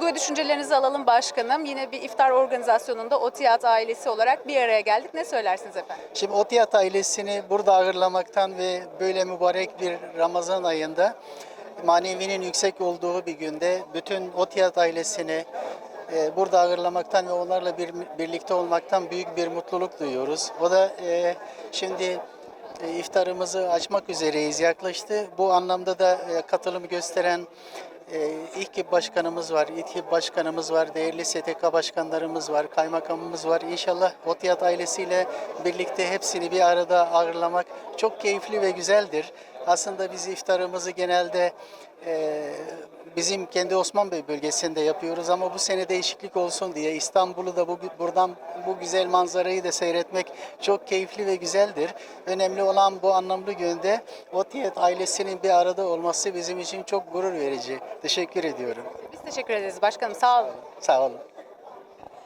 düşüncelerinizi alalım başkanım. Yine bir iftar organizasyonunda Otiyat ailesi olarak bir araya geldik. Ne söylersiniz efendim? Şimdi Otiyat ailesini burada ağırlamaktan ve böyle mübarek bir Ramazan ayında manevinin yüksek olduğu bir günde bütün Otiyat ailesini e, burada ağırlamaktan ve onlarla bir, birlikte olmaktan büyük bir mutluluk duyuyoruz. O da e, şimdi iftarımızı açmak üzereyiz yaklaştı. Bu anlamda da e, katılım gösteren e, İHKİP başkanımız var, İTİP başkanımız var, değerli STK başkanlarımız var, kaymakamımız var. İnşallah Otiyat ailesiyle birlikte hepsini bir arada ağırlamak çok keyifli ve güzeldir. Aslında biz iftarımızı genelde e, bizim kendi Osman Bey bölgesinde yapıyoruz ama bu sene değişiklik olsun diye İstanbul'u da bu, buradan bu güzel manzarayı da seyretmek çok keyifli ve güzeldir. Önemli olan bu anlamlı günde Otiyat ailesinin bir arada olması bizim için çok gurur verici. Teşekkür ediyorum. Biz teşekkür ederiz başkanım. Sağ olun. Sağ olun.